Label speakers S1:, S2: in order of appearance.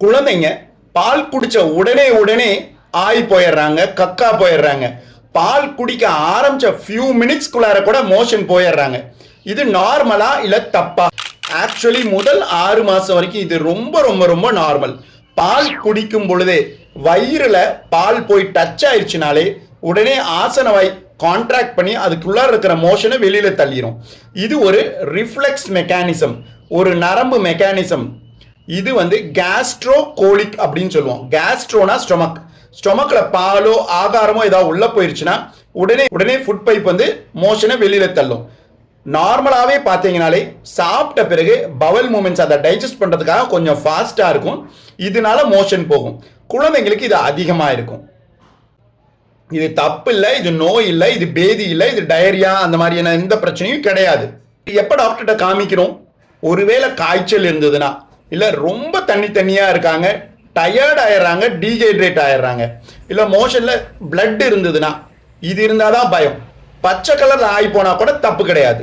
S1: குழந்தைங்க பால் குடிச்ச உடனே உடனே ஆய் போயிடுறாங்க கக்கா போயிடுறாங்க. பால் குடிக்க ஆரம்பிச்ச ஃபியூ மினிட்ஸ்குள்ளார கூட மோஷன் போயிடுறாங்க. இது நார்மலா இல்லை தப்பா? ஆக்சுவலி முதல் ஆறு மாதம் வரைக்கும் இது ரொம்ப ரொம்ப ரொம்ப நார்மல் பால் குடிக்கும் பொழுதே வயிறில் பால் போய் டச் ஆயிடுச்சுனாலே உடனே ஆசன வாய் கான்ட்ராக்ட் பண்ணி அதுக்குள்ளார இருக்கிற மோஷனை வெளியில் தள்ளிடும் இது ஒரு ரிஃப்ளெக்ஸ் மெக்கானிசம் ஒரு நரம்பு மெக்கானிசம் இது வந்து கேஸ்ட்ரோ கோலிக் அப்படின்னு சொல்லுவோம். கேஸ்ட்ரோனா ஸ்டொமக் ஸ்டொமக்ல பாலோ ஆகாரமோ ஏதாவது உள்ள போயிருச்சுன்னா உடனே உடனே ஃபுட் பைப் வந்து மோஷனை வெளியில தள்ளும். நார்மலாகவே பார்த்தீங்கனாலே சாப்பிட்ட பிறகு பவல் மூமெண்ட்ஸ் அதை டைஜஸ்ட் பண்ணுறதுக்காக கொஞ்சம் ஃபாஸ்ட்டாக இருக்கும். இதனால மோஷன் போகும். குழந்தைங்களுக்கு இது அதிகமாக இருக்கும். இது தப்பு இல்லை இது நோய் இல்லை இது பேதி இல்லை இது டயரியா அந்த மாதிரியான எந்த பிரச்சனையும் கிடையாது. எப்போ டாக்டர்கிட்ட காமிக்கிறோம்? ஒருவேளை காய்ச்சல் இருந்ததுன்னா இல்லை ரொம்ப தண்ணி தண்ணியாக இருக்காங்க டயர்ட் ஆயிடுறாங்க டீஹைட்ரேட் ஆயிடுறாங்க. இல்லை மோஷனில் பிளட் இருந்ததுன்னா இது இருந்தால் தான் பயம். பச்சை கலரில் ஆகி போனால் கூட தப்பு கிடையாது.